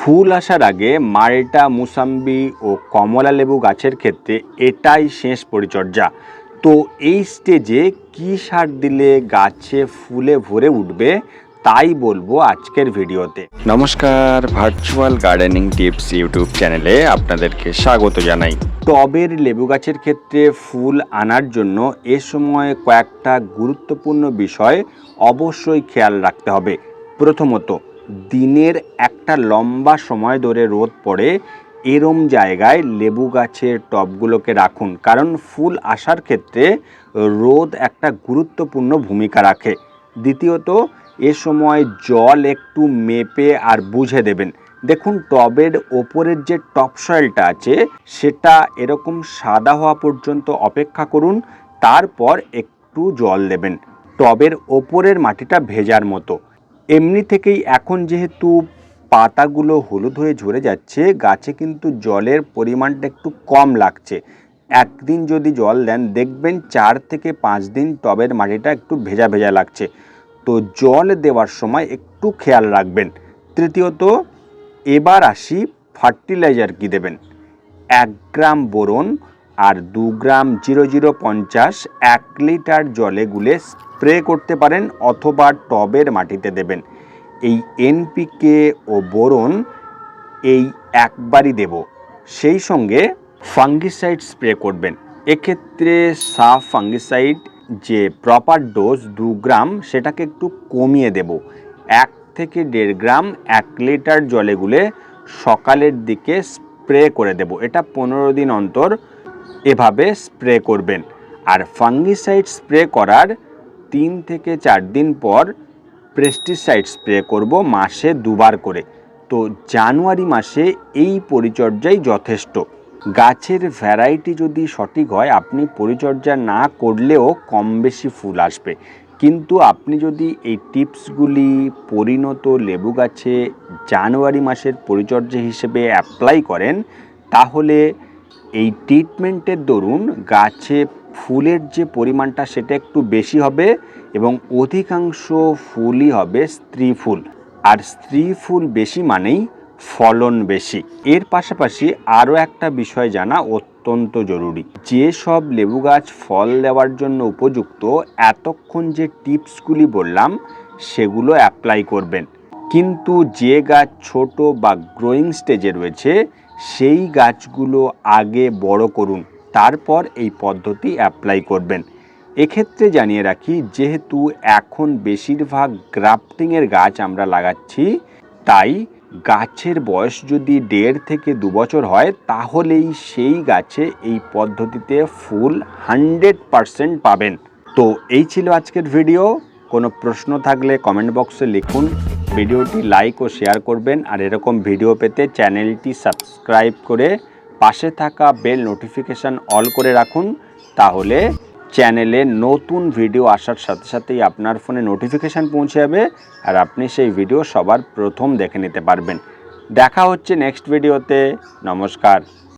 ফুল আসার আগে মাল্টা মুসাম্বি ও কমলা লেবু গাছের ক্ষেত্রে এটাই শেষ পরিচর্যা। তো এই স্টেজে কী সার দিলে গাছে ফুলে ভরে উঠবে তাই বলব আজকের ভিডিওতে। নমস্কার ভার্চুয়াল গার্ডেনিং টিপস ইউটিউব চ্যানেলে আপনাদেরকে স্বাগত জানাই। টবের লেবু গাছের ক্ষেত্রে ফুল আনার জন্য এ সময় কয়েকটা গুরুত্বপূর্ণ বিষয় অবশ্যই খেয়াল রাখতে হবে। প্রথমত দিনের একটা লম্বা সময় ধরে রোদ পড়ে, এরম জায়গায় লেবু গাছের টবগুলোকে রাখুন। কারণ ফুল আসার ক্ষেত্রে রোদ একটা গুরুত্বপূর্ণ ভূমিকা রাখে। দ্বিতীয়ত, এ সময় জল একটু মেপে আর বুঝে দেবেন। দেখুন, টবের ওপরের যে টপ সয়েলটা আছে, সেটা এরকম সাদা হওয়া পর্যন্ত অপেক্ষা করুন, তারপর একটু জল দেবেন। টবের ওপরের মাটিটা ভেজার মতো। এমনি থেকেই এখন যেহেতু পাতাগুলো হলুদ হয়ে ঝরে যাচ্ছে, গাছে কিন্তু জলের পরিমাণটা একটু কম লাগছে। একদিন যদি জল দেন, দেখবেন চার থেকে পাঁচ দিন টবের মাটিটা একটু ভেজা ভেজা লাগছে। তো জল দেওয়ার সময় একটু খেয়াল রাখবেন। তৃতীয়ত, এবার আসি ফার্টিলাইজার কি দেবেন? এক গ্রাম বোরন আর দু গ্রাম জিরো জিরো পঞ্চাশ এক লিটার জলে গুলে স্প্রে করতে পারেন অথবা টবের মাটিতে দেবেন। এই এনপিকে ও বোরন এই একবারই দেব। সেই সঙ্গে ফাঙ্গিসাইড স্প্রে করবেন। এক্ষেত্রে সাফ ফাঙ্গিসাইড যে প্রপার ডোজ দু গ্রাম সেটাকে একটু কমিয়ে দেব। এক থেকে দেড় গ্রাম এক লিটার জলে গুলে সকালের দিকে স্প্রে করে দেব। এটা পনেরো দিন অন্তর এভাবে স্প্রে করবেন। আর ফাঙ্গিসাইড স্প্রে করার তিন থেকে চার দিন পর পেস্টিসাইড স্প্রে করব মাসে দুবার করে। তো জানুয়ারি মাসে এই পরিচর্যাই যথেষ্ট। গাছের ভ্যারাইটি যদি সঠিক হয়, আপনি পরিচর্যা না করলেও কম বেশি ফুল আসবে। কিন্তু আপনি যদি এই টিপসগুলি পরিণত লেবু গাছে জানুয়ারি মাসের পরিচর্যা হিসেবে অ্যাপ্লাই করেন, তাহলে এই ট্রিটমেন্টের দরুন গাছে ফুলের যে পরিমাণটা সেটা একটু বেশি হবে এবং অধিকাংশ ফুলই হবে স্ত্রী ফুল। আর স্ত্রী ফুল বেশি মানেই ফলন বেশি। এর পাশাপাশি আরও একটা বিষয় জানা অত্যন্ত জরুরি। যে সব লেবু গাছ ফল দেওয়ার জন্য উপযুক্ত, এতক্ষণ যে টিপসগুলি বললাম, সেগুলো অ্যাপ্লাই করবেন। কিন্তু যে গাছ ছোট বা গ্রোয়িং স্টেজে রয়েছে সেই গাছগুলো আগে বড় করুন, তারপর এই পদ্ধতি অ্যাপ্লাই করবেন। এক্ষেত্রে জানিয়ে রাখি, যেহেতু এখন বেশিরভাগ গ্রাফটিংয়ের গাছ আমরা লাগাচ্ছি, তাই গাছের বয়স যদি দেড় থেকে দু বছর হয়, তাহলেই সেই গাছে এই পদ্ধতিতে ফুল হান্ড্রেড পারসেন্ট পাবেন। তো এই ছিল আজকের ভিডিও কোনো প্রশ্ন থাকলে কমেন্ট বক্সে লিখুন। ভিডিওটি লাইক ও শেয়ার করবেন আর এরকম ভিডিও পেতে চ্যানেলটি সাবস্ক্রাইব করে পাশে থাকা বেল নোটিফিকেশান অল করে রাখুন। তাহলে চ্যানেলে নতুন ভিডিও আসার সাথে সাথেই আপনার ফোনে নোটিফিকেশান পৌঁছে যাবে আর আপনি সেই ভিডিও সবার প্রথম দেখে নিতে পারবেন। দেখা হচ্ছে নেক্সট ভিডিওতে। নমস্কার।